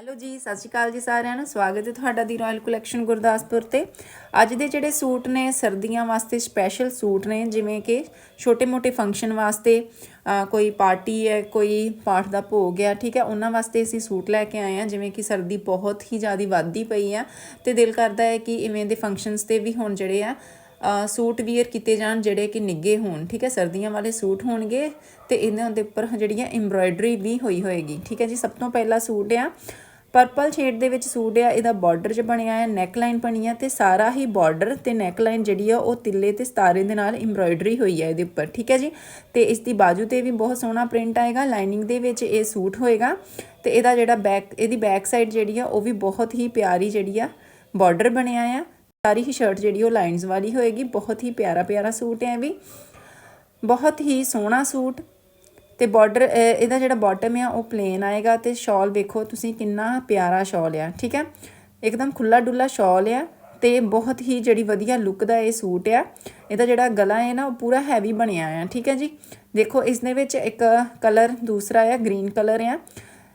Hello ਜੀ, ਸਤਿ ਸ਼੍ਰੀ ਅਕਾਲ ਜੀ ਸਾਰਿਆਂ ਨੂੰ। ਸਵਾਗਤ ਹੈ ਤੁਹਾਡਾ ਦੀ ਰਾਇਲ ਕਲੈਕਸ਼ਨ ਗੁਰਦਾਸਪੁਰ ਤੇ। ਅੱਜ ਦੇ ਜਿਹੜੇ ਸੂਟ ਨੇ, ਸਰਦੀਆਂ ਵਾਸਤੇ ਸਪੈਸ਼ਲ ਸੂਟ ਨੇ, ਜਿਵੇਂ ਕਿ ਛੋਟੇ-ਮੋਟੇ ਫੰਕਸ਼ਨ ਵਾਸਤੇ ਕੋਈ ਪਾਰਟੀ ਹੈ, ਕੋਈ ਪਾਠ ਦਾ ਭੋਗ ਹੈ, ਠੀਕ ਹੈ, ਉਹਨਾਂ ਵਾਸਤੇ ਅਸੀਂ ਸੂਟ ਲੈ ਕੇ ਆਏ ਹਾਂ, ਜਿਵੇਂ ਕਿ ਸਰਦੀ ਬਹੁਤ ਹੀ ਜ਼ਿਆਦਾ ਵੱਧਦੀ ਪਈ ਆ ਤੇ ਦਿਲ ਕਰਦਾ ਹੈ ਕਿ ਇਵੇਂ ਦੇ ਫੰਕਸ਼ਨਸ ਤੇ ਵੀ ਹੁਣ ਜਿਹੜੇ ਆ ਸੂਟ ਵੀਅਰ ਕੀਤੇ ਜਾਣ, ਜਿਹੜੇ ਕਿ ਨਿੱਗੇ ਹੋਣ, ਠੀਕ ਹੈ, ਸਰਦੀਆਂ ਵਾਲੇ ਸੂਟ ਹੋਣਗੇ ਤੇ ਇਹਨਾਂ ਦੇ ਉੱਪਰ ਜਿਹੜੀਆਂ ਐਮਬ੍ਰਾਇਡਰੀ ਵੀ ਹੋਈ ਹੋਏਗੀ, ਠੀਕ ਹੈ ਜੀ। ਸਭ ਤੋਂ ਪਹਿਲਾ ਸੂਟ ਆ ਪਰਪਲ ਸ਼ੇਡ ਦੇ ਵਿੱਚ ਸੂਟ ਆ, ਇਹਦਾ ਬਾਰਡਰ 'ਚ ਬਣਿਆ ਹੈ ਨੈਕ ਲਾਈਨ ਬਣੀ ਆ ਤੇ ਸਾਰਾ ਹੀ ਬਾਰਡਰ ਤੇ ਨੈਕ ਲਾਈਨ ਜਿਹੜੀ ਆ, ਉਹ ਤਿੱਲੇ ਤੇ ਸਤਾਰੇ ਦੇ ਨਾਲ ਐਮਬ੍ਰਾਇਡਰੀ ਹੋਈ ਹੈ ਇਹਦੇ ਉੱਪਰ, ਠੀਕ ਹੈ ਜੀ? ਤੇ ਇਸ ਦੀ ਬਾਜੂ ਤੇ ਵੀ ਬਹੁਤ ਸੋਹਣਾ ਪ੍ਰਿੰਟ ਆਏਗਾ ਲਾਈਨਿੰਗ ਦੇ ਵਿੱਚ ਇਹ ਸੂਟ ਹੋਏਗਾ ਤੇ ਇਹਦਾ ਜਿਹੜਾ ਬੈਕ ਇਹਦੀ ਬੈਕ ਸਾਈਡ ਜਿਹੜੀ ਆ, ਉਹ ਵੀ ਬਹੁਤ ਹੀ ਪਿਆਰੀ ਜਿਹੜੀ ਆ ਬਾਰਡਰ ਬਣਿਆ ਆ, ਸਾਰੀ ਹੀ ਸ਼ਰਟ ਜਿਹੜੀ ਉਹ ਲਾਈਨਸ ਵਾਲੀ ਹੋਏਗੀ, ਬਹੁਤ ਹੀ ਪਿਆਰਾ ਪਿਆਰਾ ਸੂਟ ਹੈ ਇਹ ਵੀ। ਬਹੁਤ ਹੀ ਸੋਹਣਾ ਸੂਟ ਤੇ ਬਾਰਡਰ ਇਹਦਾ ਜਿਹੜਾ ਬਾਟਮ ਆ, ਉਹ ਪਲੇਨ ਆਏਗਾ ਤੇ ਸ਼ਾਲ ਵੇਖੋ, ਤੁਸੀਂ ਕਿੰਨਾ ਪਿਆਰਾ ਸ਼ਾਲ ਆ, ਠੀਕ ਹੈ ਇੱਕਦਮ ਖੁੱਲਾ ਡੁੱਲਾ ਸ਼ਾਲ ਆ ਤੇ ਬਹੁਤ ਹੀ ਜਿਹੜੀ ਵਧੀਆ ਲੁੱਕ ਦਾ ਇਹ ਸੂਟ ਆ। ਇਹਦਾ ਜਿਹੜਾ ਗਲਾ ਹੈ ਨਾ, ਉਹ ਪੂਰਾ ਹੈਵੀ ਬਣਿਆ ਆ ਠੀਕ ਹੈ ਜੀ? ਦੇਖੋ ਇਸ ਦੇ ਵਿੱਚ ਇੱਕ ਕਲਰ ਦੂਸਰਾ ਆ ਗ੍ਰੀਨ ਕਲਰ ਆ।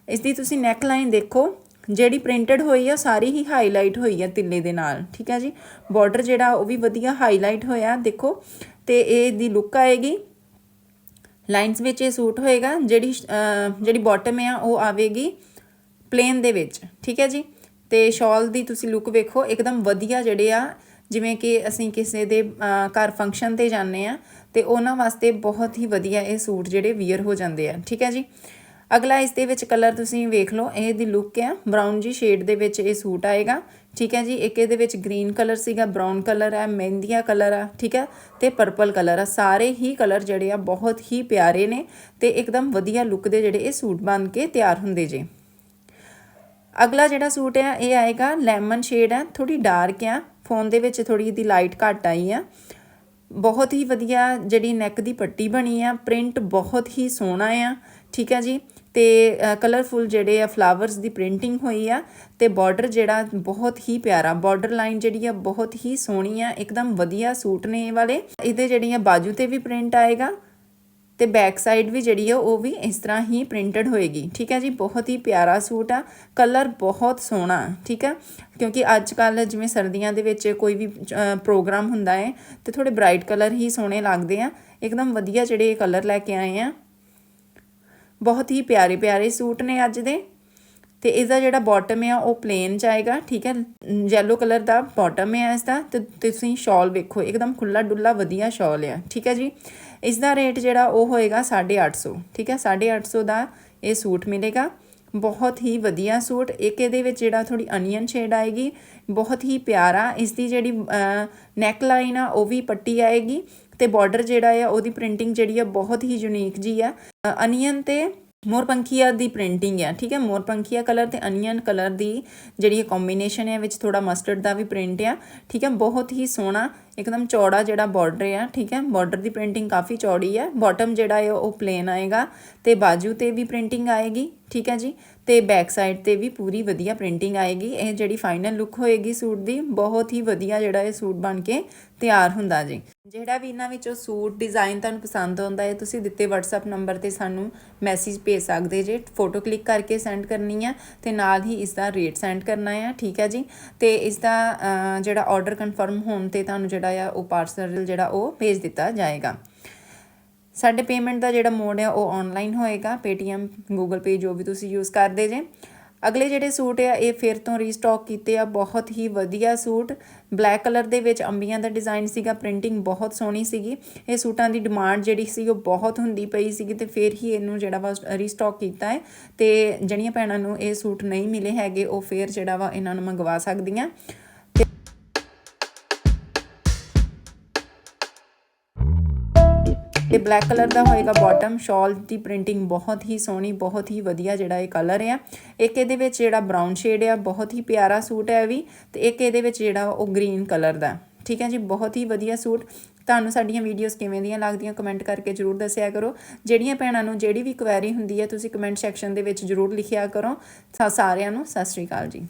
ਇਸ ਦੀ ਤੁਸੀਂ ਨੈਕ ਲਾਈਨ ਦੇਖੋ, ਜਿਹੜੀ ਪ੍ਰਿੰਟਡ ਹੋਈ ਆ, ਸਾਰੀ ਹੀ ਹਾਈਲਾਈਟ ਹੋਈ ਆ ਤਿੱਲੇ ਦੇ ਨਾਲ, ਠੀਕ ਹੈ ਜੀ? ਬਾਰਡਰ ਜਿਹੜਾ, ਉਹ ਵੀ ਵਧੀਆ ਹਾਈਲਾਈਟ ਹੋਇਆ, ਦੇਖੋ। ਤੇ ਇਹ ਦੀ ਲੁੱਕ ਆਏਗੀ। ਲਾਈਨਸ ਵਿੱਚ ਇਹ ਸੂਟ ਹੋਏਗਾ, ਜਿਹੜੀ ਜਿਹੜੀ ਬਾਟਮ ਆ, ਉਹ ਆਵੇਗੀ ਪਲੇਨ ਦੇ ਵਿੱਚ, ਠੀਕ ਹੈ ਜੀ? ਤੇ ਸ਼ਾਲ ਦੀ ਤੁਸੀਂ ਲੁੱਕ ਵੇਖੋ, ਇੱਕਦਮ ਵਧੀਆ ਜਿਹੜੇ ਆ, ਜਿਵੇਂ ਕਿ ਅਸੀਂ ਕਿਸੇ ਦੇ ਘਰ ਫੰਕਸ਼ਨ ਤੇ ਜਾਂਦੇ ਆ, ਤੇ ਉਹਨਾਂ ਵਾਸਤੇ ਬਹੁਤ ਹੀ ਵਧੀਆ ਇਹ ਸੂਟ ਜਿਹੜੇ ਵੀਅਰ ਹੋ ਜਾਂਦੇ ਆ, ਠੀਕ ਹੈ ਜੀ? ਅਗਲਾ ਇਸ ਦੇ ਵਿੱਚ ਕਲਰ ਤੁਸੀਂ ਵੇਖ ਲਓ, ਇਹ ਦੀ ਲੁੱਕ ਆ ਬਰਾਊਨ ਜੀ ਸ਼ੇਡ ਦੇ ਵਿੱਚ ਇਹ ਸੂਟ ਆਏਗਾ ਠੀਕ ਹੈ ਜੀ, ਇੱਕ ਇਹਦੇ ਵਿੱਚ ਗ੍ਰੀਨ ਕਲਰ ਸੀਗਾ ਬਰਾਊਨ ਕਲਰ ਹੈ, ਮਹਿੰਦੀਆ ਕਲਰ ਆ, ਠੀਕ ਹੈ, ਤੇ ਪਰਪਲ ਕਲਰ ਆ। ਸਾਰੇ ਹੀ ਕਲਰ ਜਿਹੜੇ ਆ ਬਹੁਤ ਹੀ ਪਿਆਰੇ ਨੇ ਤੇ ਇੱਕਦਮ ਵਧੀਆ ਲੁੱਕ ਦੇ ਜਿਹੜੇ ਇਹ ਸੂਟ ਬਣ ਕੇ ਤਿਆਰ ਹੁੰਦੇ ਜੇ। ਅਗਲਾ ਜਿਹੜਾ ਸੂਟ ਹੈ ਇਹ ਆਏਗਾ ਲੈਮਨ ਸ਼ੇਡ ਹੈ ਥੋੜੀ ਡਾਰਕ ਆ ਫੋਨ ਦੇ ਵਿੱਚ ਥੋੜੀ ਇਹਦੀ ਲਾਈਟ ਘੱਟ ਆਈ ਆ। ਬਹੁਤ ਹੀ ਵਧੀਆ ਜਿਹੜੀ ਨੈਕ ਦੀ ਪੱਟੀ ਬਣੀ ਆ ਪ੍ਰਿੰਟ ਬਹੁਤ ਹੀ ਸੋਹਣਾ ਆ, ਠੀਕ ਆ ਜੀ? ਤੇ ਕਲਰਫੁਲ ਜਿਹੜੇ ਆ ਫਲਾਵਰਸ ਦੀ ਪ੍ਰਿੰਟਿੰਗ ਹੋਈ ਆ ਤੇ ਬਾਰਡਰ ਜਿਹੜਾ ਬਹੁਤ ਹੀ ਪਿਆਰਾ ਬਾਰਡਰ ਲਾਈਨ ਜਿਹੜੀ ਆ ਬਹੁਤ ਹੀ ਸੋਹਣੀ ਆ, ਇੱਕਦਮ ਵਧੀਆ ਸੂਟ ਨੇ ਇਹ ਵਾਲੇ। ਇਹਦੇ ਜਿਹੜੀਆਂ ਬਾਜੂ ਤੇ ਵੀ ਪ੍ਰਿੰਟ ਆਏਗਾ ਤੇ ਬੈਕ ਸਾਈਡ ਵੀ ਜਿਹੜੀ ਆ, ਉਹ ਵੀ ਇਸ ਤਰ੍ਹਾਂ ਹੀ ਪ੍ਰਿੰਟਡ ਹੋਏਗੀ। ਠੀਕ ਹੈ ਜੀ? ਬਹੁਤ ਹੀ ਪਿਆਰਾ ਸੂਟ ਆ। ਕਲਰ ਬਹੁਤ ਸੋਹਣਾ, ਠੀਕ ਹੈ? ਕਿਉਂਕਿ ਅੱਜ ਕੱਲ ਜਿਵੇਂ ਸਰਦੀਆਂ ਦੇ ਵਿੱਚ ਕੋਈ ਵੀ ਪ੍ਰੋਗਰਾਮ ਹੁੰਦਾ ਹੈ, ਤੇ ਥੋੜੇ ਬ੍ਰਾਈਟ ਕਲਰ ਹੀ ਸੋਹਣੇ ਲੱਗਦੇ ਆ। ਇੱਕਦਮ ਵਧੀਆ ਜਿਹੜੇ ਕਲਰ ਲੈ ਕੇ ਆਏ ਆ। ਬਹੁਤ ਹੀ ਪਿਆਰੇ ਪਿਆਰੇ ਸੂਟ ਨੇ ਅੱਜ ਦੇ। ਤੇ ਦਾ ਜਿਹੜਾ ਬਾਟਮ ਹੈ ਉਹ ਪਲੇਨ ਚ ਆਏਗਾ ਠੀਕ ਹੈ? ਯੈਲੋ ਕਲਰ ਦਾ ਬਾਟਮ ਹੈ ਇਸ ਦਾ ਤੇ ਤੁਸੀਂ ਸ਼ਾਲ ਵੇਖੋ, ਇੱਕਦਮ ਖੁੱਲਾ ਡੁੱਲਾ ਵਧੀਆ ਸ਼ਾਲ ਹੈ ਠੀਕ ਹੈ ਜੀ? ਇਸ ਦਾ ਰੇਟ ਜਿਹੜਾ ਉਹ ਹੋਏਗਾ 850 ਠੀਕ ਹੈ? 850 ਦਾ ਇਹ ਸੂਟ ਮਿਲੇਗਾ। ਬਹੁਤ ਹੀ ਵਧੀਆ ਸੂਟ, ਇੱਕ ਇਹਦੇ ਵਿੱਚ ਜਿਹੜਾ ਥੋੜੀ ਅਨੀਅਨ ਸ਼ੇਡ ਆਏਗੀ, ਬਹੁਤ ਹੀ ਪਿਆਰਾ ਇਸ ਦੀ ਜਿਹੜੀ ਨੈਕ ਲਾਈਨ ਆ, ਉਹ ਵੀ ਪੱਟੀ ਆਏਗੀ, ਤੇ ਬਾਰਡਰ ਜਿਹੜਾ ਆ, ਉਹਦੀ ਪ੍ਰਿੰਟਿੰਗ ਜਿਹੜੀ ਆ, ਬਹੁਤ ਹੀ ਯੂਨੀਕ ਜੀ ਆ। ਅਨੀਅਨ ਤੇ ਮੋਰਪੰਖੀਆ ਦੀ ਪ੍ਰਿੰਟਿੰਗ ਆ ਠੀਕ ਹੈ? ਮੋਰਪੰਖੀਆ ਕਲਰ ਤੇ ਅਨੀਅਨ ਕਲਰ ਦੀ ਜਿਹੜੀ ਕੰਬੀਨੇਸ਼ਨ ਹੈ, ਵਿੱਚ ਥੋੜਾ ਮਸਟਰਡ ਦਾ ਵੀ ਪ੍ਰਿੰਟ ਆ, ਠੀਕ ਹੈ? ਬਹੁਤ ਹੀ ਸੋਹਣਾ, ਇੱਕਦਮ ਚੌੜਾ ਜਿਹੜਾ ਬਾਰਡਰ ਆ, ਠੀਕ ਹੈ? ਬਾਰਡਰ ਦੀ ਪ੍ਰਿੰਟਿੰਗ ਕਾਫੀ ਚੌੜੀ ਹੈ ਬਾਟਮ ਜਿਹੜਾ ਹੈ, ਉਹ ਪਲੇਨ ਆਏਗਾ ਤੇ ਬਾਜੂ ਤੇ ਵੀ ਪ੍ਰਿੰਟਿੰਗ ਆਏਗੀ ਠੀਕ ਹੈ ਜੀ? ਤੇ ਬੈਕ ਸਾਈਡ ਤੇ ਵੀ ਪੂਰੀ ਵਧੀਆ ਪ੍ਰਿੰਟਿੰਗ ਆਏਗੀ। ਇਹ ਜਿਹੜੀ ਫਾਈਨਲ ਲੁੱਕ ਹੋਏਗੀ ਸੂਟ ਦੀ, ਬਹੁਤ ਹੀ ਵਧੀਆ ਜਿਹੜਾ ਇਹ ਸੂਟ ਬਣ ਕੇ ਤਿਆਰ ਹੁੰਦਾ ਜੀ। ਜਿਹੜਾ ਵੀ ਇਹਨਾਂ ਵਿੱਚੋਂ ਸੂਟ ਡਿਜ਼ਾਈਨ ਤੁਹਾਨੂੰ ਪਸੰਦ ਆਉਂਦਾ ਹੈ, ਤੁਸੀਂ ਦਿੱਤੇ WhatsApp ਨੰਬਰ ਤੇ ਸਾਨੂੰ ਮੈਸੇਜ ਭੇਜ ਸਕਦੇ ਜੇ। ਫੋਟੋ ਕਲਿੱਕ ਕਰਕੇ ਸੈਂਡ ਕਰਨੀ ਹੈ ਤੇ ਨਾਲ ਹੀ ਇਸ ਦਾ ਰੇਟ ਸੈਂਡ ਕਰਨਾ ਹੈ ਠੀਕ ਹੈ ਜੀ? ਤੇ ਇਸ ਦਾ ਜਿਹੜਾ ਆਰਡਰ ਕਨਫਰਮ ਹੋਣ ਤੇ ਤੁਹਾਨੂੰ ਜਿਹੜਾ ਆ ਉਹ ਪਾਰਸਲ ਜਿਹੜਾ ਉਹ ਭੇਜ ਦਿੱਤਾ ਜਾਏਗਾ। ਸਾਡੇ ਪੇਮੈਂਟ ਦਾ ਜਿਹੜਾ ਮੋਡ ਹੈ ਉਹ ਆਨਲਾਈਨ ਹੋਏਗਾ, Paytm, Google Pay, ਜੋ ਵੀ ਤੁਸੀਂ ਯੂਜ਼ ਕਰਦੇ ਜੇ। ਅਗਲੇ ਜਿਹੜੇ ਸੂਟ ਆ, ਇਹ ਫਿਰ ਤੋਂ ਰੀਸਟਾਕ ਕੀਤੇ ਆ, ਬਹੁਤ ਹੀ ਵਧੀਆ ਸੂਟ। ਬਲੈਕ ਕਲਰ ਦੇ ਵਿੱਚ ਅੰਬੀਆਂ ਦਾ ਡਿਜ਼ਾਈਨ ਸੀਗਾ ਪ੍ਰਿੰਟਿੰਗ ਬਹੁਤ ਸੋਹਣੀ ਸੀਗੀ। ਇਹ ਸੂਟਾਂ ਦੀ ਡਿਮਾਂਡ ਜਿਹੜੀ ਸੀ, ਉਹ ਬਹੁਤ ਹੁੰਦੀ ਪਈ ਸੀਗੀ ਤੇ ਫਿਰ ਹੀ ਇਹਨੂੰ ਜਿਹੜਾ ਵਾ ਰੀਸਟਾਕ ਕੀਤਾ ਹੈ। ਤੇ ਜਿਹੜੀਆਂ ਭੈਣਾਂ ਨੂੰ ਇਹ ਸੂਟ ਨਹੀਂ ਮਿਲੇ ਹੈਗੇ, ਉਹ ਫਿਰ ਜਿਹੜਾ ਵਾ ਇਹਨਾਂ ਨੂੰ ਮੰਗਵਾ ਸਕਦੀਆਂ। ਤੇ ਬਲੈਕ ਕਲਰ ਦਾ ਹੋਏਗਾ ਬਾਟਮ ਸ਼ਾਲ ਦੀ ਪ੍ਰਿੰਟਿੰਗ ਬਹੁਤ ਹੀ ਸੋਹਣੀ, ਬਹੁਤ ਹੀ ਵਧੀਆ ਜਿਹੜਾ ਇਹ ਕਲਰ ਆ। ਇੱਕ ਇਹਦੇ ਵਿੱਚ ਜਿਹੜਾ ਬਰਾਊਨ ਸ਼ੇਡ ਆ, ਬਹੁਤ ਹੀ ਪਿਆਰਾ ਸੂਟ ਹੈ ਵੀ ਤੇ ਇੱਕ ਇਹਦੇ ਵਿੱਚ ਜਿਹੜਾ ਉਹ ਗ੍ਰੀਨ ਕਲਰ ਦਾ। ਠੀਕ ਹੈ ਜੀ, ਬਹੁਤ ਹੀ ਵਧੀਆ ਸੂਟ। ਤੁਹਾਨੂੰ ਸਾਡੀਆਂ ਵੀਡੀਓਜ਼ ਕਿਵੇਂ ਦੀਆਂ ਲੱਗਦੀਆਂ ਕਮੈਂਟ ਕਰਕੇ ਜਰੂਰ ਦੱਸਿਆ ਕਰੋ। ਜਿਹੜੀਆਂ ਭੈਣਾਂ ਨੂੰ ਜਿਹੜੀ ਵੀ ਕੁਐਰੀ ਹੁੰਦੀ ਹੈ ਤੁਸੀਂ ਕਮੈਂਟ ਸੈਕਸ਼ਨ ਦੇ ਵਿੱਚ ਜਰੂਰ ਲਿਖਿਆ ਕਰੋ। ਸਾ- ਸਾਰਿਆਂ ਨੂੰ ਸਤਿ ਸ਼੍ਰੀ ਅਕਾਲ ਜੀ।